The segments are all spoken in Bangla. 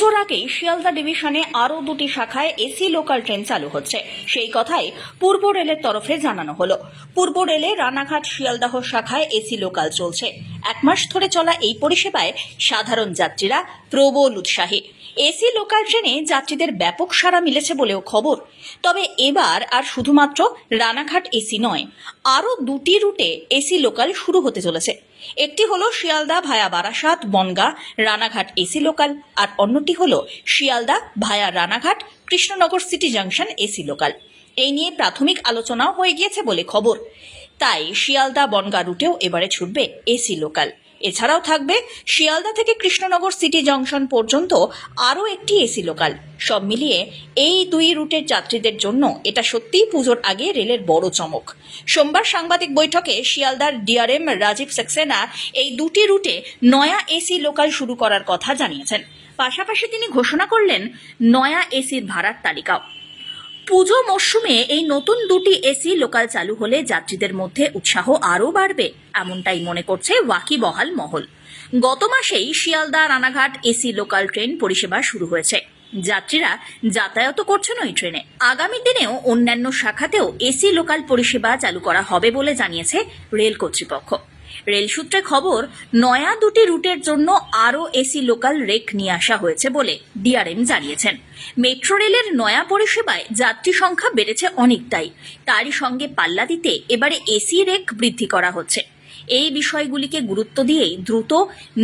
পুজোর আগেই শিয়ালদা ডিভিশনে আরও দুটি শাখায় এসি লোকাল ট্রেন চালু হচ্ছে। সেই কথাই পূর্ব রেলের তরফে জানানো হলো। পূর্ব রেলে রানাঘাট শিয়ালদাহ শাখায় এসি লোকাল চলছে। এক মাস ধরে চলা এই পরিষেবায় সাধারণ যাত্রীরা প্রবল উৎসাহী। এসি লোকাল ট্রেনে যাত্রীদের ব্যাপক সাড়া মিলেছে বলেও খবর। তবে এবার আর শুধুমাত্র রানাঘাট এসি নয়, আরও দুটি রুটে এসি লোকাল শুরু হতে চলেছে। একটি হলো Sealdah via Barasat Bongaon Ranaghat AC local আর অন্যটি হলো Sealdah via Ranaghat, Krishnanagar city junction AC local. এই নিয়ে প্রাথমিক আলোচনাও হয়ে গিয়েছে বলে খবর। তাই শিয়ালদা বনগা রুটেও এবারে ছুটবে এসি লোকাল। এছাড়াও থাকবে শিয়ালদা থেকে কৃষ্ণনগর সিটি জংশন পর্যন্ত আরও একটি এসি লোকাল। সব মিলিয়ে এই দুই রুটের যাত্রীদের জন্য এটা সত্যিই পুজোর আগে রেলের বড় চমক। সোমবার সাংবাদিক বৈঠকে শিয়ালদার ডিআরএম রাজীব সাক্সেনা এই দুটি রুটে নয়া এসি লোকাল শুরু করার কথা জানিয়েছেন। পাশাপাশি তিনি ঘোষণা করলেন, নয়া এসির ভাড়ার তালিকাও। পুজো মরশুমে এই নতুন দুটি এসি লোকাল চালু হলে যাত্রীদের মধ্যে উৎসাহ আরও বাড়বে, এমনটাই মনে করছে ওয়াকিবহাল মহল। গত মাসেই Sealdah Ranaghat AC local train পরিষেবা শুরু হয়েছে। যাত্রীরা যাতায়াত করছেন ওই ট্রেনে। আগামী দিনেও অন্যান্য শাখাতেও এসি লোকাল পরিষেবা চালু করা হবে বলে জানিয়েছে রেল কর্তৃপক্ষ। রেল সূত্রে খবর, নয়া দুটি রুটের জন্য আরও এসি লোকাল রেক নিয়ে আসা হয়েছে বলে ডিআরএম জানিয়েছেন। মেট্রো রেলের নয়া পরিষেবায় যাত্রী সংখ্যা বেড়েছে অনেকটাই। তারই সঙ্গে পাল্লা দিতে এবারে এসি রেক বৃদ্ধি করা হচ্ছে। এই বিষয়গুলিকে গুরুত্ব দিয়েই দ্রুত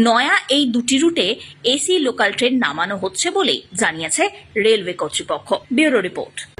নয়া এই দুটি রুটে এসি লোকাল ট্রেন নামানো হচ্ছে বলেই জানিয়েছে রেলওয়ে কর্তৃপক্ষ। Bureau report.